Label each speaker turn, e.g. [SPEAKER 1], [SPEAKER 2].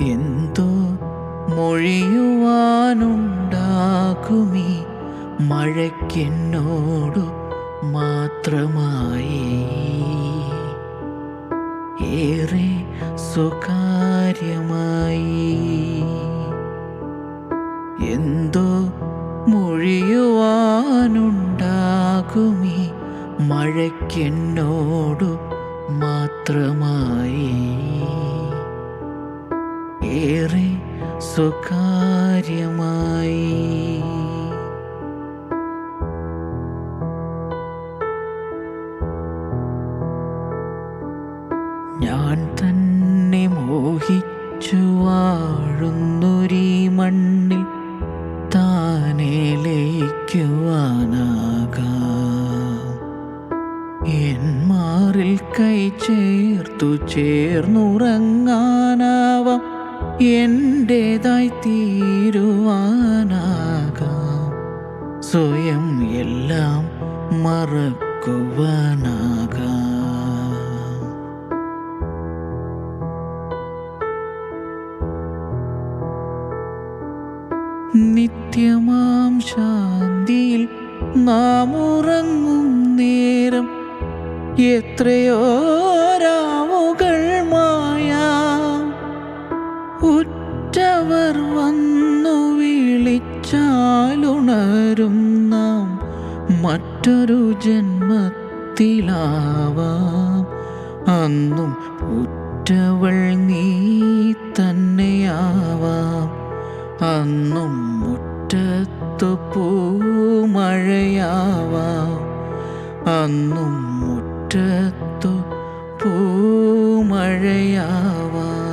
[SPEAKER 1] എന്തോ മൊഴിയുവാനുണ്ടാകുമീ. മഴയ്ക്കെന്നോടു മാത്രമായി. ഏറെ സ്വകാര്യമായി. എന്തോ മൊഴിയുവാനുണ്ടാകുമീ. മഴയ്ക്കെന്നോടു മാത്രമായി. ഏറെ സ്വകാര്യമായി. ഞാൻ തന്നെ മോഹിച്ചു വാഴുന്നൊരീ മണ്ണിൽ താനെ ലയിക്കുവാനാകാം. എൻ മാറിൽ കൈ ചേർത്തു ചേർന്നുറങ്ങാനാവാം. എന്റേതായി തീരുവാനാകാം. സ്വയം എല്ലാം മറക്കുവാനാകാം. നിത്യമാം ശാന്തിയിൽ നാം ഉറങ്ങും നേരം എത്രയോ വിളിച്ചാലുണരും നാം മറ്റൊരു ജന്മത്തിലാവാം. അന്നും ഉറ്റവൾ നീ തന്നെയാവാം. അന്നും മുറ്റത്തു പൂമഴയാവാം. അന്നും മുറ്റത്തു പൂമഴയാവാം.